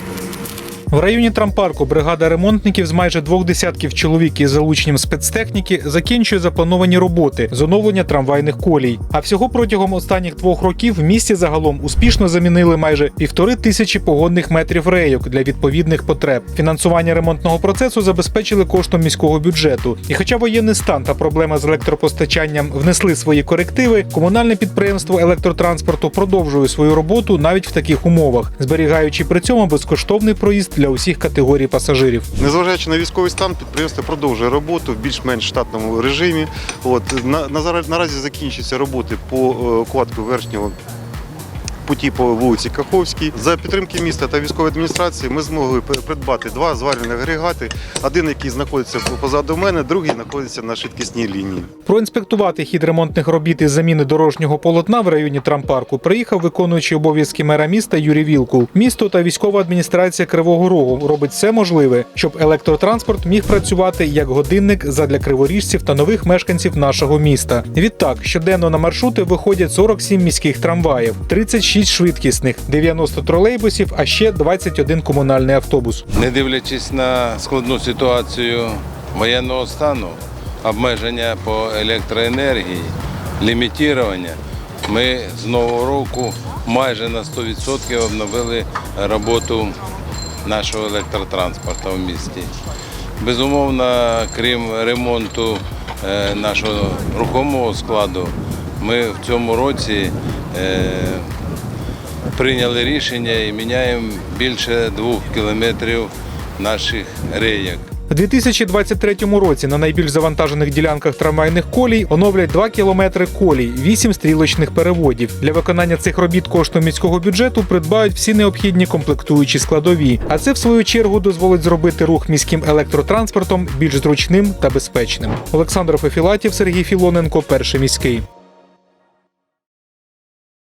Thank you. В районі трампарку бригада ремонтників з майже двох десятків чоловік із залученням спецтехніки закінчує заплановані роботи з оновлення трамвайних колій. А всього протягом останніх двох років в місті загалом успішно замінили майже півтори тисячі погодних метрів рейок для відповідних потреб. Фінансування ремонтного процесу забезпечили коштом міського бюджету. І хоча воєнний стан та проблема з електропостачанням внесли свої корективи, комунальне підприємство електротранспорту продовжує свою роботу навіть в таких умовах, зберігаючи при цьому безкоштовний проїзд для усіх категорій пасажирів. Незважаючи на військовий стан, підприємство продовжує роботу в більш-менш штатному режимі. От на, на наразі закінчаться роботи по е, укладку верхнього. Путі по вулиці Каховській за підтримки міста та військової адміністрації ми змогли придбати два зварювальні агрегати. Один, який знаходиться позаду мене, другий знаходиться на швидкісній лінії. Проінспектувати хід ремонтних робіт із заміни дорожнього полотна в районі трампарку приїхав виконуючий обов'язки мера міста Юрій Вілкул. Місто та військова адміністрація Кривого Рогу робить все можливе, щоб електротранспорт міг працювати як годинник задля криворіжців та нових мешканців нашого міста. Відтак щоденно на маршрути виходять 47 міських трамваїв, 36 швидкісних, 90 тролейбусів, а ще 21 комунальний автобус. Не дивлячись на складну ситуацію воєнного стану, обмеження по електроенергії, лімітування, ми з нового року майже на 100% обновили роботу нашого електротранспорту в місті. Безумовно, крім ремонту е, нашого рухомого складу, ми в цьому році е, прийняли рішення і міняємо більше двох кілометрів наших рейок. У 2023 році на найбільш завантажених ділянках трамвайних колій оновлять 2 кілометри колій, 8 стрілочних переводів. Для виконання цих робіт коштом міського бюджету придбають всі необхідні комплектуючі складові. А це в свою чергу дозволить зробити рух міським електротранспортом більш зручним та безпечним. Олександр Фефілатів, Сергій Філоненко, перший міський.